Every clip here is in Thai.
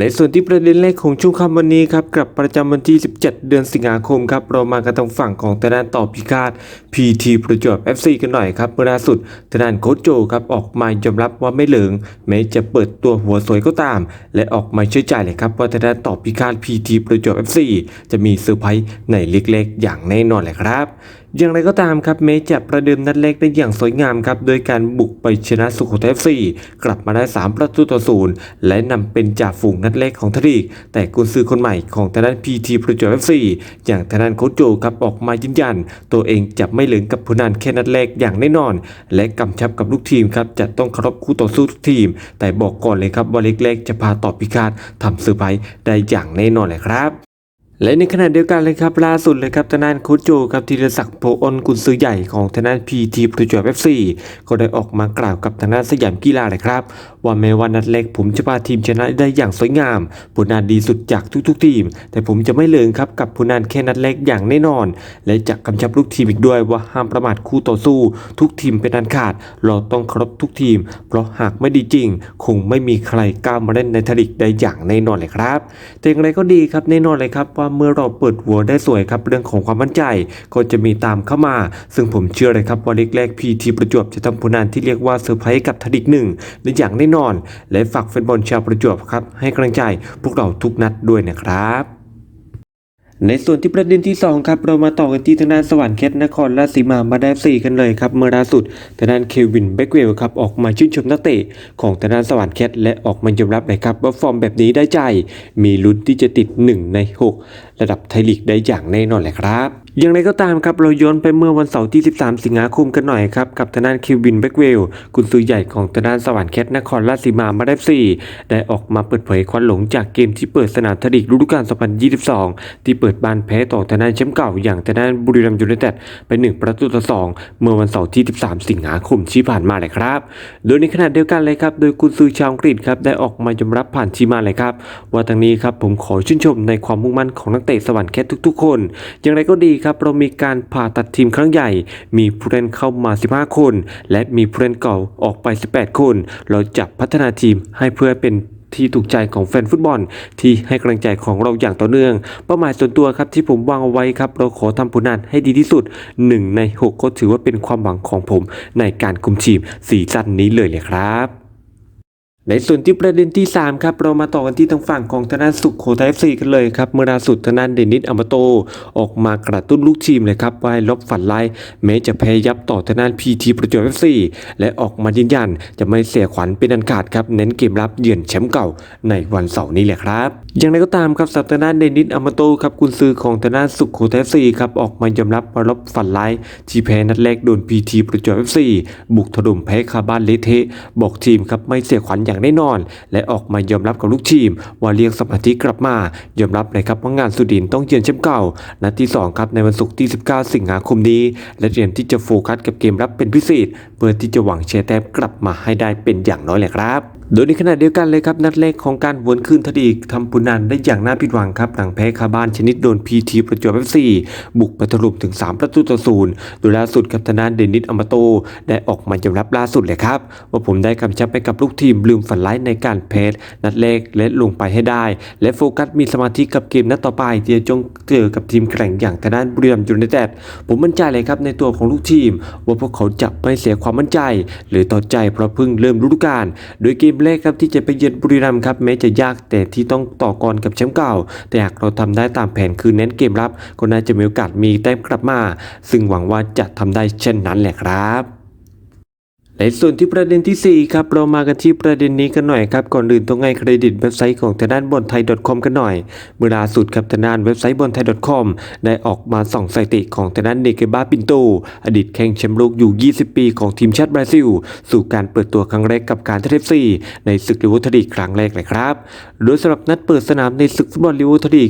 ในส่วนที่ประเด็นแรกของช่วงค่ำวันนี้ครับกับประจำวันที่ 17 เดือนสิงหาคมครับเรามากันทางฝั่งของทางด้านต่อพิฆาต PT ประจวบ FC กันหน่อยครับเมื่อล่าสุดทางด้านโค้ชโจครับออกมายอมรับว่าไม่เหลิงแม้จะเปิดตัวหัวสวยก็ตาม และออกมาเชื่อใจเลยครับว่าทางด้านต่อพิฆาต PT ประจวบ FC จะมีเซอร์ไพรส์ในเล็กๆ อย่างแน่นอนเลยครับ อย่างไรก็ตามครับเมจะประเดิมนัดเล็กได้อย่างสวยงามครับโดยการบุกไปชนะสุโขทัยซีกลับมาได้ 3 ประตูต่อศูนย์และนำเป็นจ่าฝูงนัดเล็กของทลีกแต่กุนซือคนใหม่ของทางด้านพีทีประจวบเอฟซีอย่างทางด้านโคโจครับออกมายืนยัน ตัวเองจะไม่เหลืองกับผู้นันแค่นัดแรกอย่างแน่นอน และกำชับกับลูกทีมครับจะต้องเคารพคู่ต่อสู้ทุกทีม แต่บอกก่อนเลยครับว่าเล็กๆจะพาต่อพิฆาตทำเซอร์ไพรส์ได้อย่างแน่นอนเลยครับ และในขณะเดียวกันเลยครับล่าสุดเลยครับทางด้านโคโจครับธีรศักดิ์โพออนกุนซือใหญ่ของทางด้านพีทีประจวบเอฟซีก็ได้ออกมากล่าวกับทางด้านสยามกีฬาเลยครับ ว่าแม้ว่านัดแรกผมจะพาทีมชนะได้อย่างสวยงามผลงานดีสุดจากทุกๆ ทีม แต่ผมจะไม่เลิงครับกับผลงานแค่นัดแรกอย่างแน่นอน และจะกำชับลูกทีมอีกด้วยว่าห้ามประมาทคู่ต่อสู้ ทุกทีมเป็นอันขาด เราต้องเคารพทุกทีม เพราะหากไม่ดีจริง คงไม่มีใครกล้ามาเล่นในทลิกได้อย่างแน่นอนเลยครับแต่อย่างไรก็ดีครับแน่นอนเลยครับว่าเมื่อเราเปิดหัวได้สวยครับเรื่องของความมั่นใจ ก็จะมีตามเข้ามา ซึ่งผมเชื่อเลยครับว่าเล็กแรกพีทีประจวบจะทำผลงานที่เรียกว่าเซอร์ไพรส์กับทดิกหนึ่งในอย่างแน่นอน และฝากแฟนบอลชาวประจวบครับให้กำลังใจพวกเราทุกนัดด้วยนะครับ ในส่วนที่ประเด็นที่2ครับเรามาต่อกันที่ทางด้านสวรรค์แคทนครราชสีมามาได้สี่กันเลยครับเมื่อล่าสุดทางด้านเควินเบกเวลครับออกมาชื่นชมนักเตะของทางด้านสวรรค์แคทและออกมายอมรับเลยครับว่าฟอร์มแบบนี้ได้ใจ มีลุ้นที่จะติด 1 ใน 6 ระดับไทยลีกได้อย่างแน่นอนแหละครับ อย่างไรก็ตามครับเราย้อนไปเมื่อวันเสาร์ที่ 13 สิงหาคมกันหน่อยครับกับทางด้านคิวบินแบ็กเวลกุนซือใหญ่ของทางด้านสวรรค์แคทนครราชสีมามาได้สี่ได้ออกมาเปิดเผยควันหลงจากเกมที่เปิดสนามทลีกฤดูกาล 2022 ที่เปิดบานแพ้ต่อทางด้านแชมป์เก่าอย่างทางด้านบุรีรัมย์ยูไนเต็ดไปหนึ่งประตูต่อสองเมื่อวันเสาร์ที่ 13 สิงหาคมที่ผ่านมาเลยครับ โดยในขณะเดียวกันเลยครับโดยกุนซือชาวอังกฤษครับได้ออกมายอมรับผ่านทีมาเลยครับว่าทางนี้ครับผมขอชื่นชมในความมุ่งมั่นของนักเตะสวรรค์แคททุก ๆ คน อย่างไรก็ดีครับเรามีการผ่าตัดทีมครั้งใหญ่ มีผู้เล่นเข้ามา 15 คน และมีผู้เล่นเก่าออกไป 18 คน เราจะพัฒนาทีมให้เพื่อเป็นที่ถูกใจของแฟนฟุตบอล ที่ให้กำลังใจของเราอย่างต่อเนื่อง เป้าหมายส่วนตัวครับที่ผมวางเอาไว้ครับ เราขอทำผลงานให้ดีที่สุด 1 ใน 6 ก็ถือว่าเป็นความหวังของผมในการคุมทีมสีซั่นนี้เลยเลยครับ ในส่วนที่ประเด็นที่ 3 ครับเรามาต่อกันที่ทางฝั่งของธนาสุขโขทัยเอฟซีกันเลยครับ เมื่อล่าสุดธนาเดนิสอัมมาโต ออกมากระตุ้นลูกทีมเลยครับว่าลบฝันร้ายแม้จะแพ้ยับต่อธนาพีทีประจวบเอฟซีและออกมายืนยัน จะไม่เสียขวัญเป็นอันขาดครับ เน้นเกมรับเยือนแชมป์เก่าในวันเสาร์นี้แหละครับ อย่างไรก็ตามครับสัปดาห์เดนิสอัมมาโตครับกุนซือของธนาสุขโขทัยเอฟซีครับออกมายอมรับว่าลบฝันร้ายที่แพ้นัดแรกโดนพีทีประจวบเอฟซีบุกถล่มแพ้คาบ้านเลเทะบอกทีมครับไม่เสียขวัญอยากอย่างแน่นอน และออกมายอมรับกับลูกทีม ว่าเรียกสมาธิกลับมายอมรับเลยครับว่างานสุดินต้องเยือนแชมป์เก่า นัดที่ 2 ครับในวันศุกร์ที่ 19 สิงหาคมนี้ และเตรียมที่จะโฟกัสกับเกมรับเป็นพิเศษ เพื่อที่จะหวังเชียร์แต้มกลับมาให้ได้เป็นอย่างน้อยแหละครับโดยในขณะเดียวกันเลยครับนัดแรกของการหวนคืนทดีกทำผลงานได้อย่างน่าผิดหวังครับหลังแพ้คาบ้านชนิดโดนพีทีประจวบเอฟซีบุกไปถล่มถึง 3 ประตูต่อศูนย์โดยล่าสุดครับทางด้านเดนิสอมาโต ได้ออกมายอมรับล่าสุดเลยครับ ว่าผมได้กำชับไปกับลูกทีมลืมฝันร้ายในการแพ้นัดแรกและลงไปให้ได้ และโฟกัสมีสมาธิกับเกมนัดต่อไปที่จะจงเจอกับทีมแข่งอย่างทางด้านบุรีรัมย์ยูไนเต็ดผมมั่นใจเลยครับในตัวของลูกทีม ว่าพวกเขาจะไม่เสียความมั่นใจ หรือต่อใจเพราะเพิ่งเริ่มฤดูกาลโดยเกมแรกครับที่จะไปเยือนบุรีรัมย์ครับแม้จะยากแต่ที่ต้องต่อกรกับแชมป์เก่า แต่หากเราทำได้ตามแผนคือเน้นเกมรับ ก็น่าจะมีโอกาสมีแต้มกลับมา ซึ่งหวังว่าจะทำได้เช่นนั้นแหละครับ ในส่วนที่ประเด็นที่ 4 ครับ เรามากันที่ประเด็นนี้กันหน่อยครับ ก่อนอื่นต้องให้เครดิตเว็บไซต์ของทางด้านบอลไทย .com กันหน่อย เมื่อล่าสุดครับทางด้านเว็บไซต์บอลไทย .com ได้ออกมาส่องสถิติของทางด้านเนเกบาปินโต อดีตแข่งแชมป์โลกอยู่ 20 ปีของทีมชาติบราซิล สู่การเปิดตัวครั้งแรกกับการเทฟซีในศึกลิเวอร์ทลีครั้งแรกเลยครับ โดยสำหรับนัดเปิดสนามในศึกฟุตบอลลิเวอร์ทลี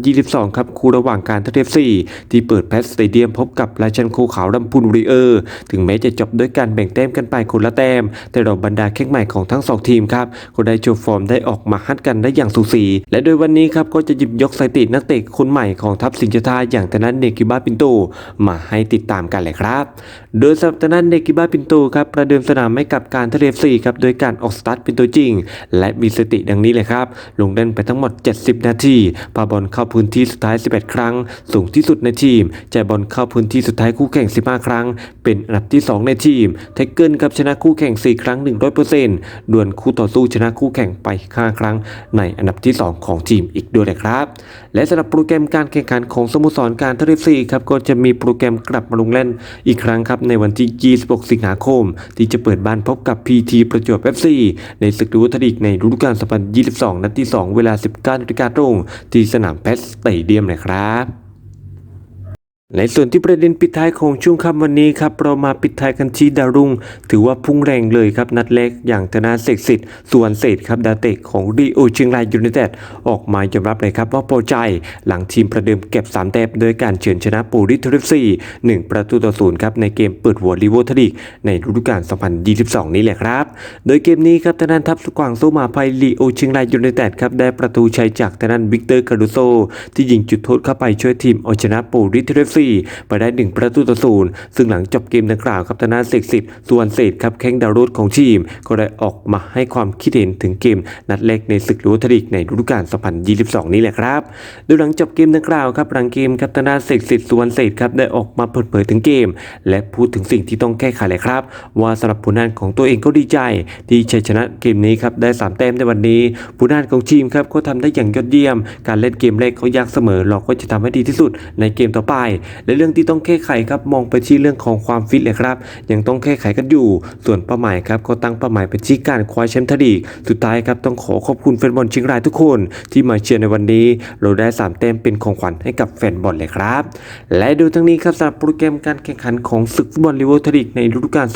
2022 ครับคู่ระหว่างการเทฟซีที่เปิดแพสสเตเดียมพบกับราชันโคขาวลำพูนริเออร์ ถึงแม้จะจบด้วยการแบ่งแต้มกันไปคนละแต้ม แต่เราบรรดาแข้งใหม่ของทั้งสองทีมครับก็ได้โชว์ฟอร์มได้ออกมาฮัดกันได้อย่างสูสี และโดยวันนี้ครับก็จะหยิบยกสถิตินักเตะคนใหม่ของทัพสิงห์ชาอย่างตนันเนกิบ้าปินโตมาให้ติดตามกันเลยครับโดยสำหรับตนันเนกิบ้าปินโตครับประเดิมสนามให้กับการทะเลฟซีครับโดยการออกสตาร์ทเป็นตัวจริง และมีสติดังนี้เลยครับ ลงเล่นไปทั้งหมด 70 นาทีปาบอลเข้าพื้นที่สุดท้าย 11 ครั้ง สูงที่สุดในทีมจ่ายบอลเข้าพื้นที่สุดท้ายคู่แข่ง 15 ครั้ง เป็นอันดับที่ 2 ในทีมเทคเกิลครับชนะคู่แข่ง 4 ครั้ง 100%ดวลคู่ต่อสู้ชนะคู่แข่งไป 5 ครั้ง ในอันดับที่ 2 ของทีมอีกด้วยนะครับ และสำหรับโปรแกรมการแข่งขันของสโมสรการทะเลฟซีครับก็จะมีโปรแกรมกลับมาลงเล่นอีกครั้งครับในวันที่ 26 สิงหาคม ที่จะเปิดบ้านพบกับ PT ประจวบ FC ในศึกดูทลีกในฤดูกาล2022 นัดที่ 2 เวลา 19นาฬิกาตรง ที่สนามเพชรสเตเดียมนะครับ ในส่วนที่ประเด็นปิดท้ายของช่วงค่ำวันนี้ครับเรามาปิดท้ายกันที่ดารุ่งถือว่าพุ่งแรงเลยครับนัดเล็กอย่างธนาเสกสิทธิ์ส่วนเศษครับดาเตะของรีโอเชียงรายยูไนเต็ดออกมายอมรับเลยครับว่าพอใจหลังทีมประเดิมเก็บ3แต้มโดยการเฉือนชนะปูริทริฟซี1ประตูต่อศูนย์ครับในเกมเปิดหัวลีโวทลีกในฤดูกาล 2022 นี้แหละครับ โดยเกมนี้ครับทางด้าทัพสกวางสู้มาภัยลีโอเชียงรายยูไนเต็ดครับได้ประตูชัยจากทางด้าวิกเตอร์คารุโซที่ยิงจุดโทษเข้าไปช่วยทีมเอาชนะปูริทริฟซีไปได้ 1 ประตูต่อศูนย์ซึ่งหลังจบเกมดังกล่าวครับทางด้าเสกสิทธิ์ส่วนเศษครับแข้งดาวรุ่งของทีม ก็ได้ออกมาให้ความคิดเห็นถึงเกม นัดแรกในศึกลีโวทลีกในฤดูกาล 2022 นี้แหละครับโดยหลังจบเกมดังกล่าวครับหลังเกมครับทางด้าเสกสิทธิ์สุวรรณเศรษฐ์ครับได้ออกมาเปิดเผยถึงเกม และพูดถึงสิ่งที่ต้องแก้ไขเลยครับ ว่าสำหรับผลงานของตัวเองก็ดีใจ ที่ชัยชนะเกมนี้ครับได้สามแต้มในวันนี้ผลงานของทีมครับก็ทำได้อย่างยอดเยี่ยม การเล่นเกมแรกเขายากเสมอเราก็จะทำให้ดีที่สุดในเกมต่อไปและเรื่องที่ต้องแก้ไขครับมองไปที่เรื่องของความฟิตเลยครับ ยังต้องแก้ไขกันอยู่ ส่วนเป้าหมายครับก็ตั้งเป้าหมายไปที่การคว้าแชมป์ทลีกสุดท้ายครับต้องขอขอบคุณแฟนบอลเชียงรายทุกคน ที่มาเชียร์ในวันนี้ เราได้สามแต้มเป็นของขวัญให้กับแฟนบอลเลยครับ และดูทั้งนี้ครับสำหรับโปรแกรมการแข่งขันของศึกฟุตบอลลีโวทลีกในฤดูกาล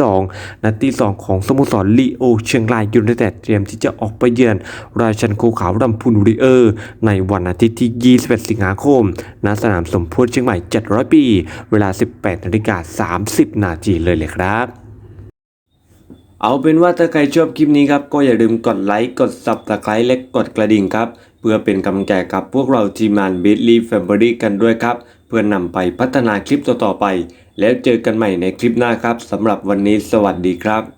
2022 นัดที่ 2 ของสโมสรลีโอเชียงรายยูไนเต็ดเตรียมที่จะออกไปเยือนราชันโคขาวรำพูนรีเออร์ ในวันอาทิตย์ที่ 21 สิงหาคมณสนามสมโพธิเชียงใหม่ 700 ปี เวลา 18นาฬิกา30 นาทีเลยเลยครับเอาเป็นว่าถ้าใครชอบคลิปนี้ครับ ก็อย่าลืมกดไลค์ กด Subscribe และกดกระดิ่งครับ เพื่อเป็นกำลังใจกับพวกเราทีมงาน b i t l y Family กันด้วยครับ เพื่อนนำไปพัฒนาคลิปต่อๆไป แล้วเจอกันใหม่ในคลิปหน้าครับสำหรับวันนี้สวัสดีครับ